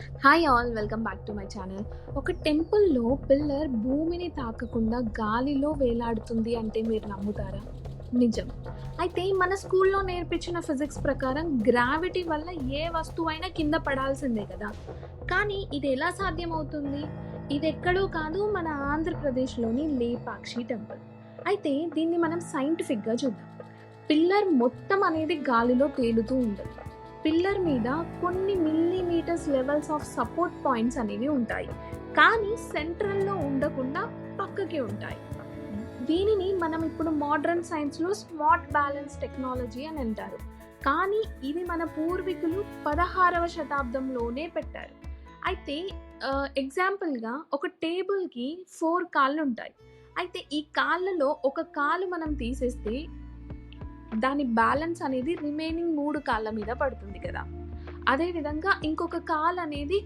Hi all welcome back to my channel ఒక టెంపుల్లో pillar భూమిని తాకకుండా గాలిలో వేలాడుతుంది అంటే మీరు నమ్ముతారా? నిజం. అయితే మన స్కూల్లో నేర్పించిన ఫిజిక్స్ ప్రకారం గ్రావిటీ వల్ల ఏ వస్తువైనా కింద పడాల్సిందే కదా. కానీ ఇది ఎలా సాధ్యమవుతుంది? ఇది ఎక్కడో కాదు మన ఆంధ్రప్రదేశ్లోని లేపాక్షి టెంపుల్ అయితే దీన్ని మనం సైంటిఫిక్గా చూద్దాం. పిల్లర్ మొత్తం అనేది గాలిలో తేలుతూ ఉంటుంది పిల్లర్ మీద కొన్ని millimetres levels of support points అనేవి ఉంటాయి. కానీ సెంట్రల్లో ఉండకుండా పక్కకి ఉంటాయి. దీనిని మనం ఇప్పుడు మోడర్న్ సైన్స్లో స్మార్ట్ బ్యాలెన్స్ టెక్నాలజీ అని అంటారు. కానీ ఇది మన పూర్వీకులు పదహారవ శతాబ్దంలోనే పెట్టారు. అయితే ఎగ్జాంపుల్గా ఒక టేబుల్కి ఫోర్ కాళ్ళు ఉంటాయి అయితే ఈ కాళ్ళలో ఒక కాలు మనం తీసేస్తే దాని బ్యాలెన్స్ అనేది రిమైనింగ్ మూడు కాళ్ళ మీద పడుతుంది కదా. అదేవిధంగా ఇంకొక కాల్ అనేది